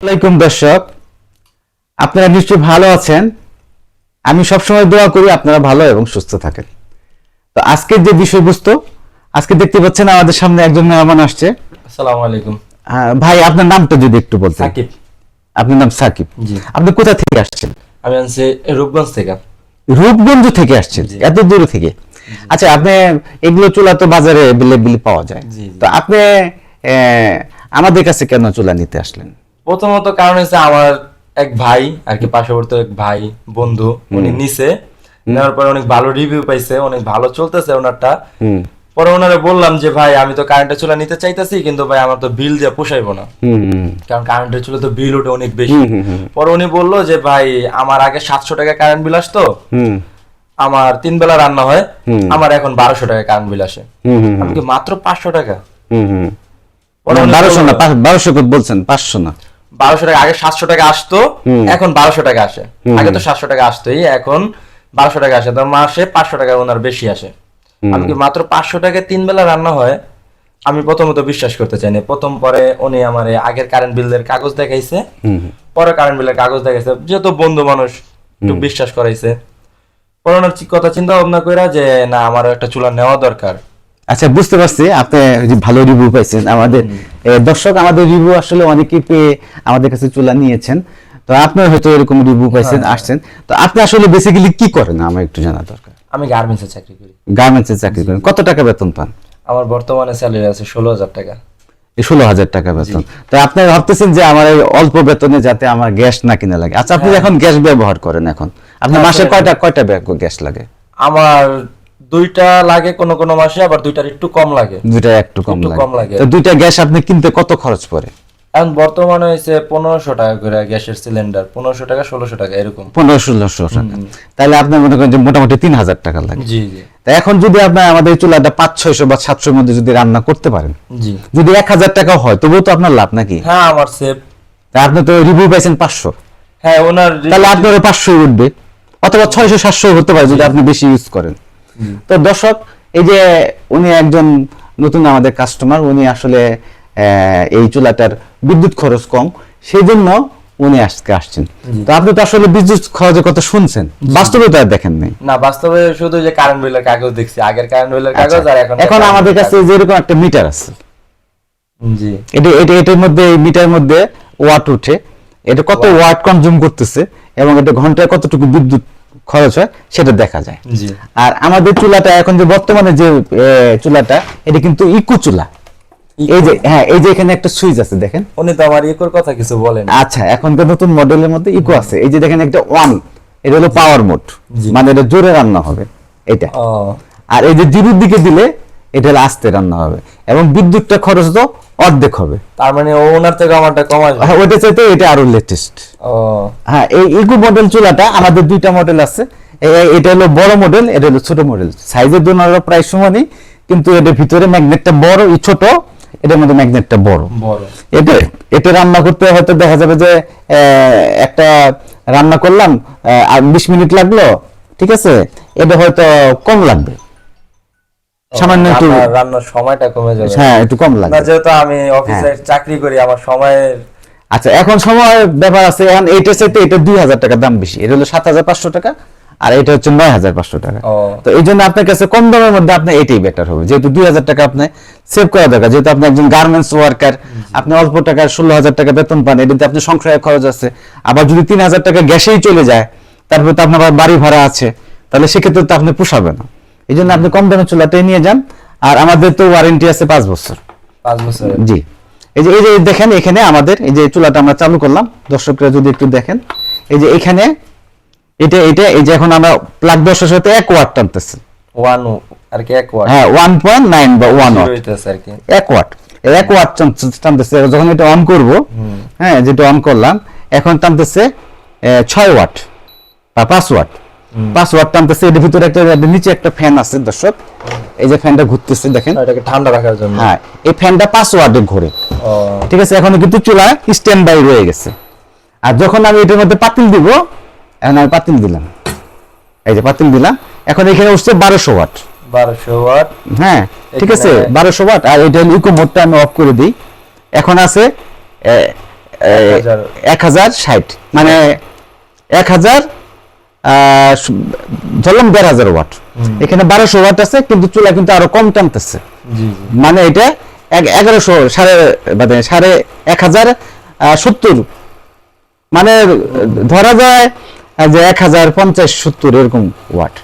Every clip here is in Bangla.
আসসালামাইকুম দর্শক আপনারা নিশ্চয়ই ভালো আছেন। আমি সবসময় দোয়া করি আপনারা ভালো এবং সুস্থ থাকেন। তো আজকের যে বিষয়বস্তু আজকে দেখতে পাচ্ছেন আমাদের সামনে একজন মেহমান আসছে। আসসালামু আলাইকুম। আহ, ভাই আপনার নামটা যদি একটু বলতেন। সাকিব। আপনার নাম সাকিব। আপনি কোথা থেকে আসছেন? আমি আনছি রূপগঞ্জ থেকে। রূপগঞ্জ থেকে আসছেন? এত দূর থেকে? আচ্ছা আপনি এগুলো চুলা তো বাজারে অ্যাভেলেবল পাওয়া যায়। তো আপনি আহ, আমাদের কাছে কেন চুলা নিতে আসলেন? প্রথমত কারণ হচ্ছে আমার এক ভাই আর কি পার্শ্ববর্তী এক ভাই বন্ধু উনি নিছে। নেওয়ার পরে অনেক ভালো রিভিউ পাইছে অনেক ভালো চলতেছে ওনারটা। পরে ওনারে বললাম যে ভাই আমি তো কারেন্টের চুলা নিতে চাইতেছি কিন্তু ভাই আমার তো বিল দিয়ে পোষাইবো না। কারণ কারেন্টের চুলা তো বিল ওঠে অনেক বেশি। পরে উনি বলল যে ভাই আমার আগে সাতশো টাকা কারেন্ট বিল আসতো। আমার তিন বেলা রান্না হয়। আমার এখন বারোশো টাকা কারেন্ট বিল আসে। আমি মাত্র পাঁচশো টাকা? বারোশো না বারোশো বলছেন? পাঁচশো না। বারোশো টাকা আগে সাতশো টাকা আসতো এখন বারোশো টাকা আসে। আগে তো সাতশো টাকা আসতোই এখন বারোশো টাকা আসে। তো মাসে পাঁচশো টাকা ওনার বেশি আসে। আমি কি মাত্র পাঁচশো টাকা তিন বেলা রান্না হয়? আমি প্রথমত বিশ্বাস করতে চাইনি প্রথম পরে উনি আমার আগের কারেন্ট বিলের কাগজ দেখাইছে। পরে কারেন্ট বিলের কাগজ দেখাইছে। যেহেতু বন্ধু মানুষ একটু বিশ্বাস করাইছে। পরে ওনার কথা চিন্তা ভাবনা কইরা যে না আমার একটা চুলা নেওয়া দরকার। আচ্ছা বুঝতে পারছি। আপনি ভালো রিভিউ পাইছেন আমাদের দর্শক আমাদের রিভিউ আসলে অনেকেই পেয়ে আমাদের কাছে চুলা নিয়েছেন। তো আপনি হয়তো এরকম রিভিউ পাইছেন আসছেন। তো আপনি আসলে বেসিক্যালি কি করেন? আমার একটু জানা দরকার। আমি গার্মেন্টসে চাকরি করি। গার্মেন্টসে চাকরি করেন। কত টাকা বেতন পান? আমার বর্তমানে স্যালারি আছে ষোলো হাজার টাকা। এই ষোলো হাজার টাকা বেতন। তো আপনি ভাবতেছেন যে আমার এই অল্প বেতনে যাতে আমার গ্যাস না কিনা লাগে। আচ্ছা আপনি এখন গ্যাস ব্যবহার করেন এখন। আপনার মাসে হ্যাঁ। কয়টা কয়টা ব্যাগ গ্যাস লাগে? আমার দুইটা লাগে কোন কোন মাসে আবার দুইটার একটু কম লাগে। দুইটা একটু কম লাগে। কম লাগে। তো দুইটা গ্যাস আপনি কিনতে কত খরচ পড়ে? এখন বর্তমানে হয়েছে পনেরোশো টাকা করে গ্যাসের সিলিন্ডার পনেরোশো টাকা ষোলোশো টাকা এরকম। পনেরো ষোলোশো টাকা। তাহলে আপনার মনে করেন যে মোটামুটি তিন হাজার টাকা লাগে। জি জি। এখন যদি আপনার আমাদের চুলাটা পাঁচ ছয়শো বা সাতশোর মধ্যে যদি রান্না করতে পারেন জি। যদি এক হাজার টাকাও হয় তবুও তো আপনার লাভ নাকি? হ্যাঁ আমার সেফ। আপনি তো রিভিউ পাইছেন পাঁচশো। হ্যাঁ ওনার তাহলে আপনার পাঁচশো উঠবে। অথবা ছয়শো সাতশো হতে পারে যদি আপনি বেশি ইউজ করেন। তো দর্শক এই যে উনি একজন নতুন আমাদের কাস্টমার উনি আসলে এই চুলাটার বিদ্যুৎ খরচ কম সেই জন্য উনি আজকে আসছেন। তো আপনি তো আসলে বিদ্যুৎ খরচের কথা শুনছেন বাস্তবে তো আর দেখেন নাই। না বাস্তবে শুধু যে কারেন্ট বিলের কাগজ দেখছি আগের কারেন্ট বিলের কাগজ আর এখন আচ্ছা, এখন আমাদের কাছে যেরকম একটা মিটার আছে। জি। এটা এটা এটার মধ্যে এই মিটার মধ্যে ওয়াট উঠে এটা কত ওয়াট কনজিউম করতেছে এবং এটা ঘন্টায় কতটুকু বিদ্যুৎ খরচ হয় সেটা দেখা যায়। আর আমাদের চুলাটা এখন যে বর্তমানে যে চুলাটা এটা কিন্তু ইকো চুলা। এই যে হ্যাঁ এই যে এখানে একটা সুইচ আছে দেখেন। উনি তো আমার ইকোর কথা কিছু বলেন। আচ্ছা এখন তো নতুন মডেলের মধ্যে ইকো আছে। এই যে দেখেন একটা ওয়ান এটা হলো পাওয়ার মোড। মানে এটা জোরে রান্না হবে এটা। আর এই যে জিরোর দিকে দিলে এটা হলো আস্তে রান্না হবে। এবং বিদ্যুৎটা খরচ তো অর্ধেক হবে। তার মানে ওনার থেকে আমারটা কম আসবে হ্যাঁ, ওইটা চাইতে এটা আরও লেটেস্ট ও। হ্যাঁ এই ইকো মডেল চুলাটা আমাদের দুইটা মডেল আছে। এটা হলো বড় মডেল এটা হলো ছোট মডেল সাইজের জন্য প্রায় সমানই কিন্তু এটার ভিতরে ম্যাগনেটটা বড় এই ছোট এটার মধ্যে ম্যাগনেটটা বড়। বড়। এটা এটা রান্না করতে হয়তো দেখা যাবে যে একটা রান্না করলাম আর বিশ মিনিট লাগল ঠিক আছে? এটা হয়তো কম লাগবে। সামান্য একটু রান্নার- সময়টা কমে যাবে। হ্যাঁ একটু কম না লাগবে যেহেতু আমি অফিসে চাকরি করি আমার সময়ের আচ্ছা এখন সময় ব্যাপার আছে এখন চাইতে এটা দুই হাজার টাকা দাম বেশি। এটা হলো সাত হাজার পাঁচশো টাকা আর এটা হচ্ছে নয় হাজার পাঁচশো টাকা। তো এই জন্য আপনার কাছে কম দামের মধ্যে আপনার এটাই বেটার হবে। যেহেতু দুই হাজার টাকা আপনি সেভ করা দরকার যেহেতু আপনি একজন গার্মেন্টস ওয়ার্কার আপনি অল্প টাকা ষোলো হাজার টাকা বেতন পান এটাতে আপনি সংসারের খরচ আছে। আবার যদি তিন হাজার টাকা গ্যাসেই চলে যায় তারপরে তো আপনার বাড়ি ভাড়া আছে তাহলে সেক্ষেত্রে তো আপনি পোষাবে না। এই জন্য আপনি কম দামের চুলাটাই নিয়ে যান। আর আমাদের তো ওয়ারেন্টি আছে পাঁচ বছর। পাঁচ বছর জি। এই যে এই যে দেখেন এখানে আমাদের এই যে চুলাটা আমরা চালু করলাম দর্শকরা যদি একটু দেখেন এই যে এখানে এটা এটা এই যে এখন আমরা প্লাগ দশের সাথে এক ওয়াট টানতেছে। ওয়ান আর কি এক ওয়াট হ্যাঁ ওয়ান পয়েন্ট নাইন বা ওয়ান ওয়াট হইতেছে আর কি। এক ওয়াট এক ওয়াট টান- টানতেছে যখন এটা অন করব হ্যাঁ যেটা অন করলাম এখন টানতেছে ছয় ওয়াট বা পাঁচ ওয়াট পাঁচ ওয়াট টানতেছে এর ভিতরে একটা নিচে একটা ফ্যান আছে দর্শক। এই যে ফ্যানটা ঘুরতেছে দেখেন। এটাকে ঠান্ডা রাখার জন্য। হ্যাঁ এই ফ্যানটা ঘোরে। ঠিক আছে এখন কিন্তু চুলা স্ট্যান্ড বাই রয়ে গেছে। আর যখন আমি এটার মধ্যে পাতিল দিব এখন আমি পাতিল দিলাম। এই যে পাতিল দিলাম এখন এখানে উঠছে বারোশো ওয়াট। বারোশো ওয়াট। হ্যাঁ ঠিক আছে বারোশো ওয়াট আর এটা ইকো মোডটা আমি অফ করে দিই। এখন আছে। এক হাজার ষাট মানে এক হাজার ধরলাম দেড় হাজার ওয়াট। এখানে বারোশো ওয়াট আছে কিন্তু চুলা কিন্তু আরও কম টানতেছে। মানে এটা এগারোশো সাড়ে মানে সাড়ে এক হাজার সত্তর। মানে ধরা যায় যে এক হাজার পঞ্চাশ সত্তর এরকম ওয়াট।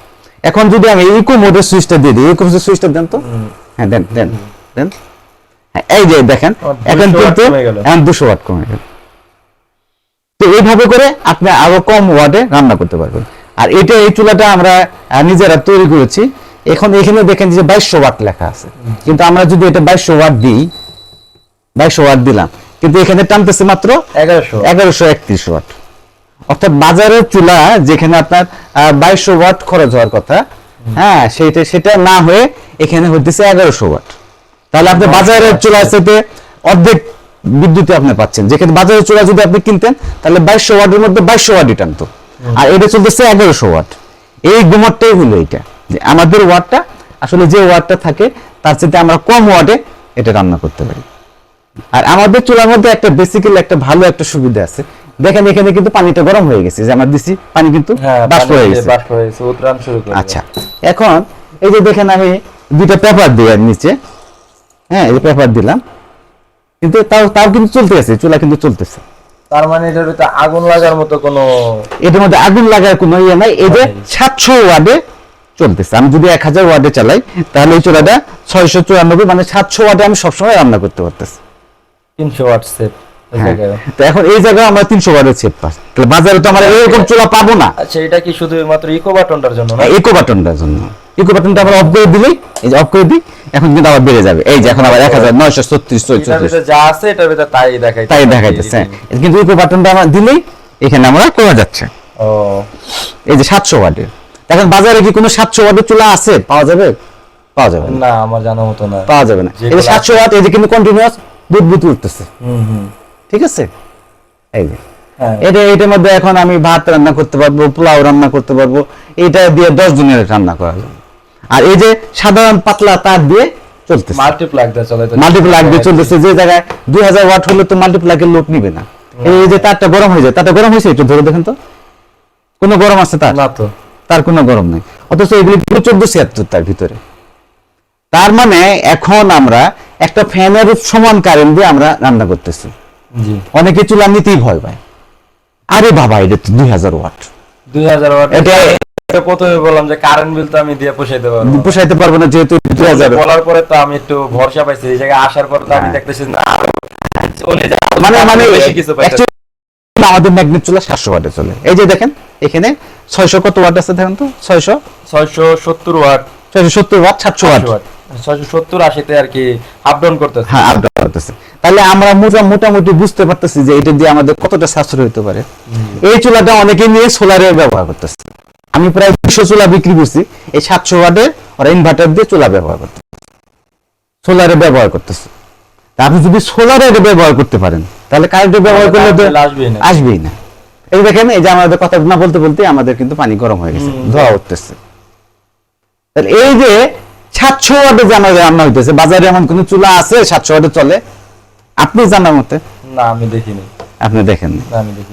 এখন যদি আমি ইকো মোডের সুইচটা দিয়ে দিই ইকো সুইচটা দেন তো? হ্যাঁ দেন দেন দেন। এই যে দেখেন আমার 200 এখন কিন্তু এখন দুশো ওয়াট কমে গেল। তো এইভাবে করে আপনি আরও কম ওয়াটে রান্না করতে পারবেন। আর এটা এই চুলাটা আমরা নিজেরা তৈরি করেছি। এখন এখানে দেখেন যে বাইশশো ওয়াট লেখা আছে। কিন্তু আমরা যদি এটা বাইশশো ওয়াট দিই বাইশশো ওয়াট দিলাম। কিন্তু এখানে টানতেছে মাত্র এগারোশো। এগারোশো একত্রিশ ওয়াট অর্থাৎ বাজারের চুলা যেখানে আপনার বাইশশো ওয়াট খরচ হওয়ার কথা হ্যাঁ সেটা সেটা না হয়ে এখানে হইতেছে এগারোশো ওয়াট তাহলে আপনি বাজারের চুলার সাথে অর্ধেক বিদ্যুতে আপনি পাচ্ছেন। যেখানে বাজারের চুলা যদি আপনি কিনতেন তাহলে বাইশশো ওয়াটের মধ্যে বাইশশো ওয়াটই টানতো আর এটা চলতেছে এগারোশো ওয়াট। এই গুমরটাই হলো এটা। যে আমাদের ওয়াটটা আসলে যে ওয়াটটা থাকে তার সাথে আমরা কম ওয়াটে এটা রান্না করতে পারি। আর আমাদের চুলার মধ্যে একটা বেসিক্যালি একটা ভালো একটা সুবিধা আছে। দেখেন এখানে কিন্তু পানিটা গরম হয়ে গেছে। যে আমরা দিছি পানি কিন্তু হ্যাঁ বাষ্প হয়ে গেছে। বাষ্প হয়ে গেছে উত্তরায়ণ শুরু করে আচ্ছা এখন এই যে দেখেন আমি দুইটা পেপার দিই নিচে। হ্যাঁ এই পেপার দিলাম। কিন্তু তাও তাও কিন্তু চলতে আছে চুলা কিন্তু চলতেছে। তার মানে এটার ভিতরে আগুন লাগার মতো কোনো এটার মধ্যে আগুন লাগার কোনো ইয়ে নাই। এই যে সাতশো ওয়ার্ডে চলতেছে। আমি যদি এক হাজার ওয়ার্ডে চালাই তাহলে এই চুলাটা ছয়শো চুরানব্বই মানে সাতশো ওয়ার্ডে আমি সবসময় রান্না করতে পারতেছি। তিনশো ওয়াট সেট হ্যাঁ। তো এখন এই জায়গায় আমরা তিনশো ওয়ার্ডের সেট পাই তাহলে বাজারে তো আমরা এরকম চুলা পাবো না। আচ্ছা এটা কি শুধুমাত্র ইকো বাটনটার জন্য না? ইকো বাটনটার জন্য। ইকো বাটনটা আমরা অফ করে দিলেই এই যে অফ করে দিই এখন কিন্তু আবার বেড়ে যাবে। এই যে এখন আবার এক হাজার নয়শো ছত্রিশ এটার চৌত্রিশ ভিতরে যা আছে এটার ভিতরে তাই দেখাই তাই দেখাইতেছে হ্যাঁ। কিন্তু ইকো বাটনটা আমরা দিলেই এখানে আমরা করা যাচ্ছে। ও। এই যে সাতশো ওয়ার্ডের এখন বাজারে কি কোনো সাতশো ওয়ার্ডের চুলা আছে? পাওয়া যাবে? পাওয়া যাবে না। আমার জানা মতো না। পাওয়া যাবে না। এই যে যেগুলো সাতশো ওয়াট এই যে কিন্তু কন্টিনিউয়াস বুদবুদ উঠতেছে। হুম হুম। ঠিক আছে? এই যে। হ্যাঁ। এটা এটার মধ্যে এখন আমি ভাত রান্না করতে পারব পোলাও রান্না করতে পারব। এটা দিয়ে দশ দিনের রান্না করা যাবে। আর এই যে সাধারণ পাতলা তার দিয়ে চলতেছে। মাল্টিপ্লাগ দিয়ে চলে মাল্টিপ্লাগ দিয়ে চলতেছে যে জায়গায় দুই হাজার ওয়াট হলে তো মাল্টিপ্লাগের লোড নিবে না। এই যে তারটা গরম হয়ে যায় তারটা গরম হয়েছে একটু ধরে দেখেন তো। কোনো গরম আছে তার? না তো। তার কোনো গরম নেই। অথচ এগুলি চোদ্দ ছিয়াত্তর তার ভিতরে। তার মানে এখন আমরা একটা ফ্যানের সমান কারেন্ট দিয়ে আমরা রান্না করতেছি। জি। অনেকে চুলা নিতেই ভয় পায়। আরে বাবা এটা তো দুই হাজার ওয়াট। দুই হাজার ওয়াট এটা প্রথমে বললাম যে কারেন্ট বিল তো আমি দিয়ে পোষাইতে পারব পোষাইতে পারব না যেহেতু বলার পরে তো আমি একটু ভরসা পাইছি এই জায়গায় আসার পর তো আমি হ্যাঁ। দেখতেছি না মানে মানে কিছু আমাদের ম্যাগনেট চুলা সাতশো ওয়াটে চলে। এই যে দেখেন এখানে ছয়শো কত ওয়াট আছে দেখেন তো? ছয়শো? ছয়শো সত্তর ওয়াট ছয়শো সত্তর ওয়াট সাতশো ওয়াট ছয়শো সত্তর আশিতে আর কি আপ ডাউন করতেছে। হ্যাঁ করতেছে। তাহলে আমরা মোটা মোটামুটি বুঝতে পারতেছি যে এটা দিয়ে আমাদের কতটা সাশ্রয় হতে পারে। এই চুলাটা অনেকে নিয়ে সোলারে ব্যবহার করতেছে। আমি প্রায় দুশো চুলা বিক্রি করছি। এই সাতশো ওয়াটের ওরা ইনভার্টার দিয়ে চুলা ব্যবহার করতে সোলারে ব্যবহার করতেছে। আপনি যদি সোলারে ব্যবহার করতে পারেন তাহলে কারেন্টের ব্যবহার করলে তো আসবেই না। এই দেখেন এই যে আমাদের কথা না বলতে বলতে আমাদের কিন্তু পানি গরম হয়ে গেছে ধোয়া উঠতেছে। তাহলে এই যে সাতশো ওয়াটে যে আমাদের রান্না হইতেছে বাজারে এমন কোন চুলা আছে সাতশো ওয়াটে চলে? আপনি জানার মতে? না আমি দেখিনি। আপনি দেখেন।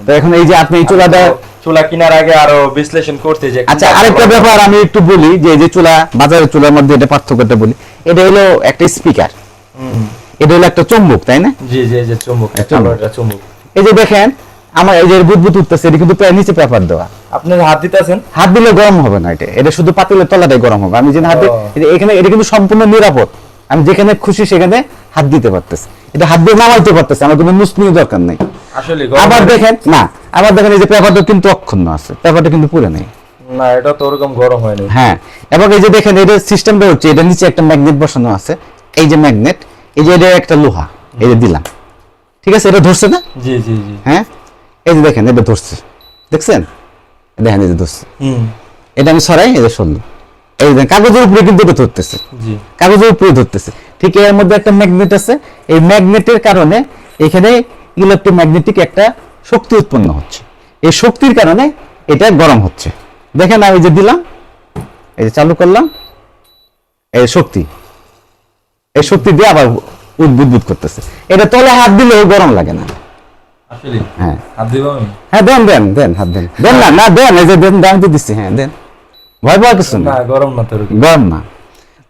তো এখন এই যে আপনি চুলাটা চুলা কেনার আগে আরও বিশ্লেষণ করতে যে আচ্ছা আরেকটা ব্যাপার আমি একটু বলি যে এই যে চুলা বাজারের চুলার মধ্যে এটা পার্থক্যটা বলি। এটা হলো একটা স্পিকার এটা হলো একটা চুম্বক তাই না? জি জি যে চুম্বক একটা চুম্বক। এই যে দেখেন আমার এই যে বুদবুদ উঠতেছে এটা কিন্তু প্রায় নিচে পেপার দেওয়া। আপনি হাত দিতেছেন? হাত দিলে গরম হবে না এটা। এটা শুধু পাতিলের তলাটাই গরম হবে। আমি যেখানে হাত। এখানে এটা কিন্তু সম্পূর্ণ নিরাপদ। আমি যেখানে খুশি সেখানে হাত দিতে পারতেছি। এটা হাত দিয়ে নামাইতে পারতেছে। আমার কোনো নুসনি দরকার নেই। আবার দেখেন না আবার দেখেন এই যে পেপারটা কিন্তু অক্ষুণ্ণ আছে পেপারটা কিন্তু পুরো নেই। না এটা তো ওরকম গরম হয়নি। হ্যাঁ এবং এই যে দেখেন এটা সিস্টেমটা হচ্ছে এটা নিচে একটা ম্যাগনেট বসানো আছে এই যে ম্যাগনেট এই যে এটা একটা লোহা এই যে দিলাম। ঠিক আছে এটা ধরছে না? জি জি জি। হ্যাঁ এই যে দেখেন এটা ধরছে। দেখছেন? দেখেন এই যে ধরছে। এটা আমি সরাই এই যে এই যে কাগজের উপরে কিন্তু এটা ধরতেছে। জি। কাগজের উপরে ধরতেছে। ঠিক এর মধ্যে একটা ম্যাগনেট আছে। এই ম্যাগনেটের কারণে এখানে ইলেকট্রোম্যাগনেটিক একটা শক্তি উৎপন্ন হচ্ছে। এই শক্তির কারণে এটা গরম হচ্ছে। দেখেন আমি যে দিলাম এই যে চালু করলাম এই শক্তি এই শক্তি দিয়ে আবার উদ্বুদ্বুদ করতেছে। এটা তলে হাত দিলেও গরম লাগে না। হ্যাঁ। হ্যাঁ দেন দেন দেন হাত দেন। দেন না না দেন এই যে দেন দাম তো দিচ্ছি হ্যাঁ দেন। ভয় পাওয়া কিছু না। গরম না গরম না।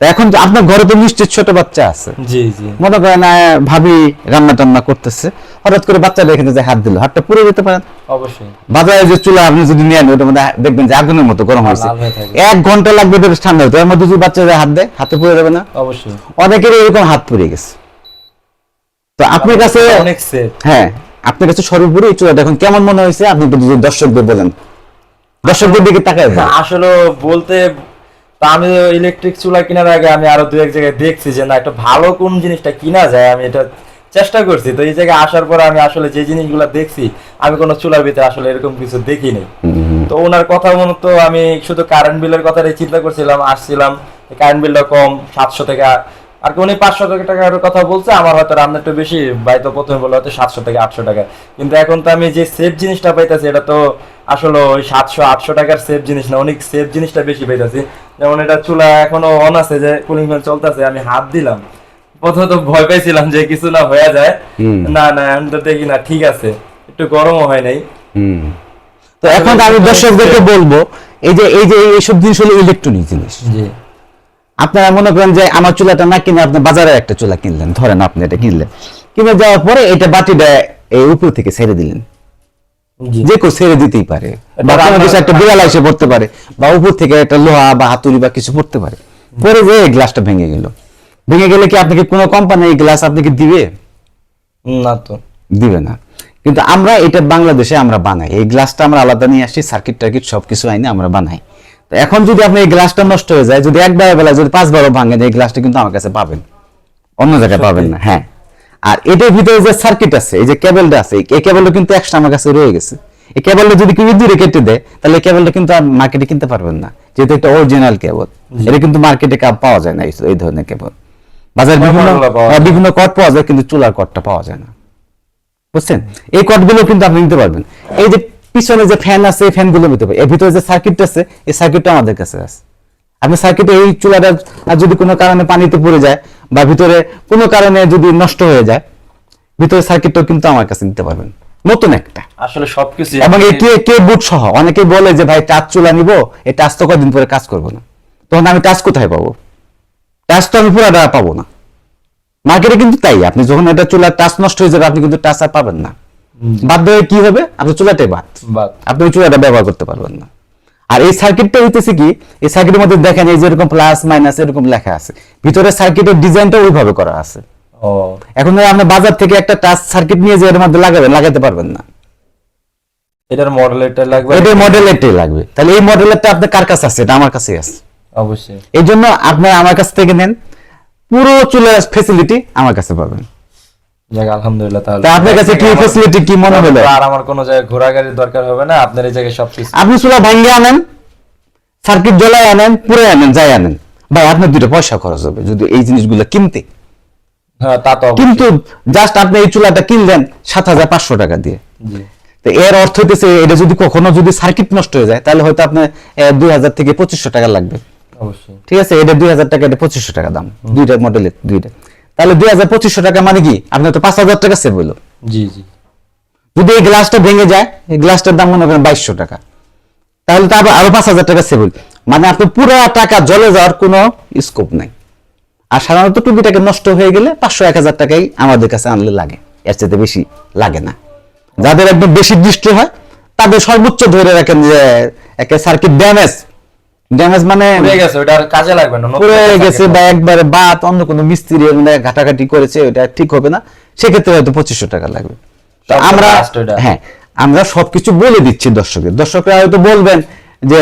এখন আপনার ঘরে তো নিশ্চিত ছোট বাচ্চা আছে। জি জি। মনে করেন ভাবি রান্না টান্না করতেছে। হঠাৎ করে বাচ্চাটা এখানে যে হাত দিল। হাতটা পুড়ে যেতে পারেন অবশ্যই। বাজারে যে চুলা আপনি যদি নেন ওটার মধ্যে দেখবেন যে আগুনের মতো গরম হয়েছে। হয়ে। এক ঘণ্টা লাগবে ঠান্ডা হতে। এর মধ্যে যদি বাচ্চা হাত দেয় হাতে পুড়ে যাবে না। অবশ্যই। অনেকেরই এরকম হাত পুড়ে গেছে। তো আপনার কাছে অনেক হ্যাঁ আপনার কাছে সর্বোপরি এই চুলাটা এখন কেমন মনে হয়েছে? আপনি যদি দর্শকদের বলেন। দর্শকদের দিকে তাকায় আসলে বলতে তা আমি ইলেকট্রিক চুলা কেনার আগে আমি আরও দু এক জায়গায় দেখছি যে না একটা ভালো কোন জিনিসটা কিনা যায় আমি এটা চেষ্টা করছি। তো এই জায়গায় আসার পর আমি আসলে যে জিনিসগুলো দেখছি আমি কোনো চুলার ভিতরে আসলে এরকম কিছু দেখি নাই তো ওনার কথা মতো আমি শুধু কারেন্ট বিলের কথাটাই চিন্তা করছিলাম আসছিলাম। কারেন্ট বিলটা কম সাতশো টাকা আর কি উনি পাঁচশো টাকার কথা বলছে আমার হয়তো রান্না একটু বেশি বাই তো প্রথমে বলে হয়তো সাতশো থেকে আটশো টাকা। কিন্তু এখন তো আমি যে সেফ জিনিসটা পাইতাছি এটা তো আসলে ওই সাতশো আটশো টাকার সেফ জিনিস না অনেক সেফ জিনিসটা বেশি পাইতাছি। যেমন এটা চুলা এখনও অন আছে যে কুলিং ফ্যান চলতেছে আমি হাত দিলাম। প্রথমে তো ভয় পাইছিলাম যে কিছু না হয়ে যায়। না না আমি তো দেখি না ঠিক আছে। একটু গরমও হয় নাই। তো এখন আমি দর্শকদেরকে বলব এই যে এই যে এইসব জিনিস হলো ইলেকট্রনিক জিনিস। জি। আপনারা মনে করেন যে আমার চুলাটা না কিনে আপনি বাজারে একটা চুলা কিনলেন ধরেন আপনি এটা কিনলেন। কিনে যাওয়ার পরে এটা বাটিটা এই উপর থেকে ছেড়ে দিলেন। যে কেউ ছেড়ে দিতেই পারে বা কিছু একটা বিড়াল এসে পড়তে পারে বা উপর থেকে একটা লোহা বা হাতুড়ি বা কিছু পড়তে পারে। পরে যে গ্লাসটা ভেঙে গেল। ভেঙে গেলে কি আপনাকে কোনো কোম্পানি এই গ্লাস আপনাকে দিবে? না তো। দিবে না। কিন্তু আমরা এটা বাংলাদেশে আমরা বানাই। এই গ্লাসটা আমরা আলাদা নিয়ে আসছি সার্কিট টার্কিট সবকিছু আইনে আমরা বানাই। তো এখন যদি আপনি এই গ্লাসটা নষ্ট হয়ে যায় যদি একবার বেলা যদি পাঁচবারও ভাঙেন এই গ্লাসটা কিন্তু আমার কাছে পাবেন। অন্য জায়গায় পাবেন না হ্যাঁ। আর এটার ভিতরে যে সার্কিট আছে এই যে কেবলটা আছে এই কেবলটা কিন্তু এক্সট্রা আমার কাছে রয়ে গেছে। এই কেবলটা যদি কেউ দূরে কেটে দেয় তাহলে এই কেবলটা কিন্তু আর মার্কেটে কিনতে পারবেন না। যেহেতু একটা অরিজিনাল কেবল এটা কিন্তু মার্কেটে পাওয়া যায় না এই ধরনের কেবল বাজারে বিভিন্ন। বিভিন্ন কট পাওয়া যায় কিন্তু চুলার কটটা পাওয়া যায় না। বুঝছেন? এই কটগুলো কিন্তু আপনি নিতে পারবেন। এই যে পিছনে যে ফ্যান আছে এই ফ্যানগুলো নিতে পারবেন। এর ভিতরে যে সার্কিটটা আছে এই সার্কিটটা আমাদের কাছে আছে। আপনি সার্কিটে এই চুলাটা যদি কোনো কারণে পানিতে পড়ে যায় বা ভিতরে কোনো কারণে যদি নষ্ট হয়ে যায় ভিতরে সার্কিটটাও কিন্তু আমার কাছে নিতে পারবেন। নতুন একটা। আসলে সবকিছু এবং কে কে বুট সহ অনেকে বলে যে ভাই টাচ চুলা নিব এই টাচ তো কদিন পরে কাজ করব না। তখন আমি টাচ কোথায় পাবো? টাচ তো আমি পুরাটা পাবো না। মার্কেটে কিন্তু তাই আপনি যখন এটা চুলার টাচ নষ্ট হয়ে যাবে আপনি কিন্তু টাচ আর পাবেন না। বাধ্য হয়ে কি হবে? আপনার চুলাটাই বাদ। আপনি ওই চুলাটা ব্যবহার করতে পারবেন না। আর এই সার্কিটটা হইতেছে কি এই সার্কিটের মধ্যে দেখেন এই যে এরকম প্লাস মাইনাস এরকম লেখা আছে। ভিতরে সার্কিটের ডিজাইনটা ওইভাবে করা আছে। ও। এখন আপনি বাজার থেকে একটা টাচ সার্কিট নিয়ে যে এর মধ্যে লাগাবেন লাগাতে পারবেন না। এটার মডেল এটা লাগবে? এটার মডেল এটাই লাগবে। তাহলে এই মডেলেরটা আপনার কার কাছে আছে? এটা আমার কাছেই আছে। অবশ্যই। এই জন্য আপনার আমার কাছ থেকে নেন পুরো চুলার ফেসিলিটি আমার কাছে পাবেন। যাক আলহামদুলিল্লাহ তাহলে। আপনার কাছে কি কি মনে হলো? আর আমার কোনো জায়গায় ঘোরা গাড়ির দরকার হবে না আপনার এই জায়গায় আপনি চুলা ভাঙ্গে আনেন সার্কিট আনেন পুরো আনেন যাই আনেন। ভাই আপনার দুটো পয়সা খরচ হবে যদি এই জিনিসগুলো কিনতে। হ্যাঁ তা তো কিন্তু জাস্ট আপনি এই চুলাটা কিনলেন সাত হাজার পাঁচশো টাকা দিয়ে। তো এর অর্থ হইতেছে এটা যদি কখনো যদি সার্কিট নষ্ট হয়ে যায় তাহলে হয়তো আপনার দুই হাজার থেকে পঁচিশশো টাকা লাগবে। অবশ্যই। ঠিক আছে এটা দুই হাজার টাকা এটা পঁচিশশো টাকা দাম। দুইটা মডেলের দুইটা। তাহলে দুই হাজার পঁচিশশো টাকা মানে কি? আপনার তো পাঁচ হাজার টাকা সেভ হইল। জি জি। যদি এই গ্লাসটা ভেঙে যায় এই গ্লাসটার দাম মনে করেন বাইশশো টাকা। তাহলে তো আবার আরও পাঁচ হাজার টাকা সেভ হইল। মানে আপনার পুরো টাকা জলে যাওয়ার কোনো স্কোপ নাই। আর সাধারণত টুপিটাকে নষ্ট হয়ে গেলে পাঁচশো এক হাজার টাকাই আমাদের কাছে আনলে লাগে। এর চাইতে বেশি লাগে না। যাদের একদম বেশি দৃষ্টি হয় তাদের সর্বোচ্চ ধরে রাখেন যে একটা সার্কিট ড্যামেজ ড্যামেজ মানে পুড়ে গেছে ওটা আর কাজে লাগবে না পুড়ে গেছে বা একবারে বাত অন্য কোনো মিস্ত্রি এর ঘাটাঘাটি করেছে ওটা ঠিক হবে না। সেক্ষেত্রে হয়তো পঁচিশশো টাকা লাগবে। আমরা হ্যাঁ আমরা সবকিছু বলে দিচ্ছি দর্শকের দর্শকরা হয়তো বলবেন যে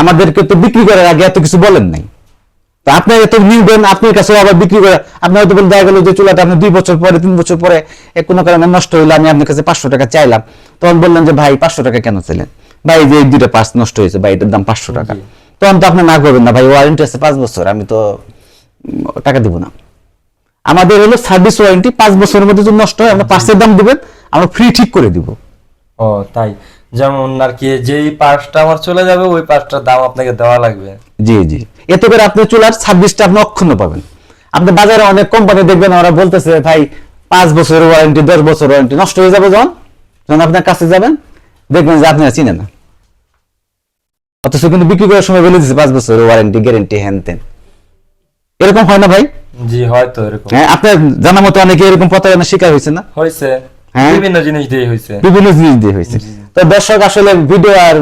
আমাদেরকে তো বিক্রি করার আগে এত কিছু বলেন নাই। তো আপনি এত নিবেন আপনার কাছে আবার বিক্রি করে আপনি হয়তো বলে দেখা গেল যে চুলাটা আপনি দুই বছর পরে তিন বছর পরে কোনো কারণে নষ্ট হইল আমি আপনার কাছে পাঁচশো টাকা চাইলাম। তখন বললেন যে ভাই পাঁচশো টাকা কেন চাইলেন? ভাই এই যে দুইটা পাঁচ নষ্ট হয়েছে ভাই এটার দাম পাঁচশো টাকা। তখন তো আপনি না করবেন না ভাই ওয়ারেন্টি আছে পাঁচ বছর আমি তো টাকা দিব না। আমাদের হলো সার্ভিস ওয়ারেন্টি পাঁচ বছরের মধ্যে যদি নষ্ট হয় আমরা পাঁচের দাম দিবেন আমরা ফ্রি ঠিক করে দিব। ও তাই। যেমন আর কি যেই পার্টসটা আমার চলে যাবে ওই পার্টসটার দাম আপনাকে দেওয়া লাগবে। জি জি। এতে করে আপনি চুলার সার্ভিসটা আপনি অক্ষুণ্ণ পাবেন। আপনি বাজারে অনেক কোম্পানি দেখবেন ওরা বলতেছে ভাই পাঁচ বছরের ওয়ারেন্টি দশ বছর ওয়ারেন্টি নষ্ট হয়ে যাবে যখন। যখন আপনার কাছে যাবেন দেখবেন যে আপনারা চিনে না। অথচ কিন্তু বিক্রি করার সময় বলে দিচ্ছে পাঁচ বছর ওয়ারেন্টি গ্যারেন্টি হ্যান তেন এরকম হয় না ভাই? জি হয়তো এরকম। হ্যাঁ আপনার জানা মতো অনেকে এরকম প্রতারণার শিকার হয়েছে না? হয়েছে। হ্যাঁ? বিভিন্ন জিনিস দিয়ে হয়েছে। বিভিন্ন জিনিস দিয়ে হয়েছে। তো দর্শক আসলে ভিডিও আর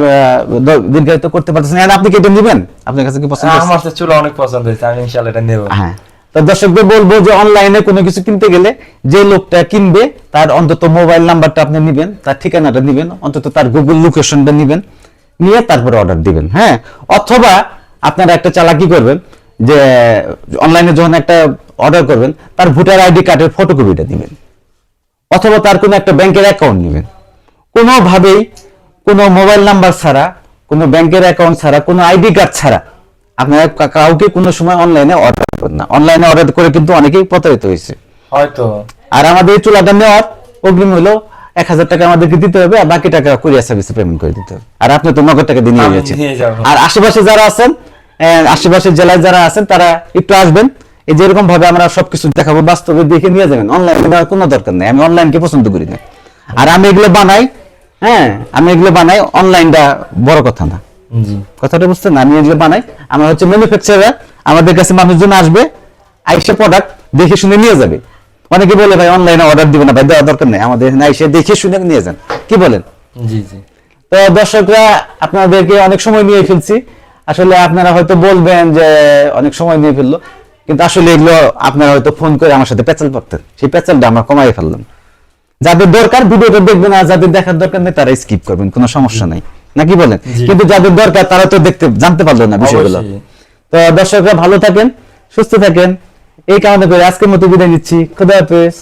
দীর্ঘায়িত করতে পারতেছেন আর আপনি কি এটা নেবেন? আপনার কাছে কি পছন্দ আমার তো চুলা অনেক পছন্দ হয়েছে আমি ইনশাল্লাহ এটা নেব। হ্যাঁ। তো দর্শকদের বলব যে অনলাইনে কোনো কিছু কিনতে গেলে যে লোকটা কিনবে তার অন্তত মোবাইল নাম্বারটা আপনি নেবেন তার ঠিকানাটা নেবেন অন্তত তার গুগল লোকেশনটা নেবেন। নিয়ে তারপরে অর্ডার দিবেন হ্যাঁ? অথবা আপনারা একটা চালাকি করবেন যে অনলাইনে যখন একটা অর্ডার করবেন তার ভোটার আইডি কার্ডের ফটোকপিটা দিবেন। অথবা তার কোনো একটা ব্যাংকের অ্যাকাউন্ট নেবেন। কোনোভাবেই কোনো মোবাইল নাম্বার ছাড়া কোনো ব্যাংকের অ্যাকাউন্ট ছাড়া কোনো আইডি কার্ড ছাড়া আপনারা কাউকে কোনো সময় অনলাইনে অর্ডার করবেন না। অনলাইনে অর্ডার করে কিন্তু অনেকেই প্রতারিত হয়েছে। হয়তো। আর আমাদের চুলাটা নেওয়ার অগ্রিম হলো এক হাজার টাকা আমাদেরকে দিতে হবে আর বাকি টাকা কুরিয়ার সার্ভিসে পেমেন্ট করে দিতে হবে। আর আপনি তো নগদ টাকা দিয়ে নিয়ে যাব। আর আশেপাশে যারা আছেন আশেপাশের জেলায় যারা আছেন তারা একটু আসবেন। এই যেরকম ভাবে আমরা সবকিছু দেখাবো বাস্তবে দেখে নিয়ে যাবেন। অনলাইন দেওয়ার কোনো দরকার নেই। আমি অনলাইনকে পছন্দ করি না। আর আমি এগুলো বানাই হ্যাঁ আমি এগুলো বানাই অনলাইনটা বড় কথা না। কথাটা বুঝছেন? আমি এগুলো বানাই। আমরা হচ্ছে ম্যানুফ্যাকচারার আমাদের কাছে মানুষজন আসবে আইসে প্রোডাক্ট দেখে শুনে নিয়ে যাবে। অনেকে বলে ভাই অনলাইনে অর্ডার দিবে না ভাই দেওয়ার দরকার নেই। আমাদের এখানে আইসে দেখে শুনে নিয়ে যান। কি বলেন? জি জি। তো দর্শকরা আপনাদেরকে অনেক সময় নিয়ে ফেলছি। আসলে আপনারা হয়তো বলবেন যে অনেক সময় নিয়ে ফেলল। কিন্তু আসলে এগুলো আপনারা হয়তো ফোন করে আমার সাথে পেঁচাল পড়তেন সেই পেঁচালটা আমরা কমাই ফেললাম। যাদের দরকার ভিডিওটা দেখবেন আর যাদের দেখার দরকার নেই তারা স্কিপ করবেন কোনো সমস্যা নাই। নাকি বলেন? কিন্তু যাদের দরকার তারা তো দেখতে জানতে পারল না বিষয়গুলো। তো দর্শকরা ভালো থাকেন সুস্থ থাকেন। এই কারণে করে আজকের মতো বিদায় নিচ্ছি। খুদা হাফেজ।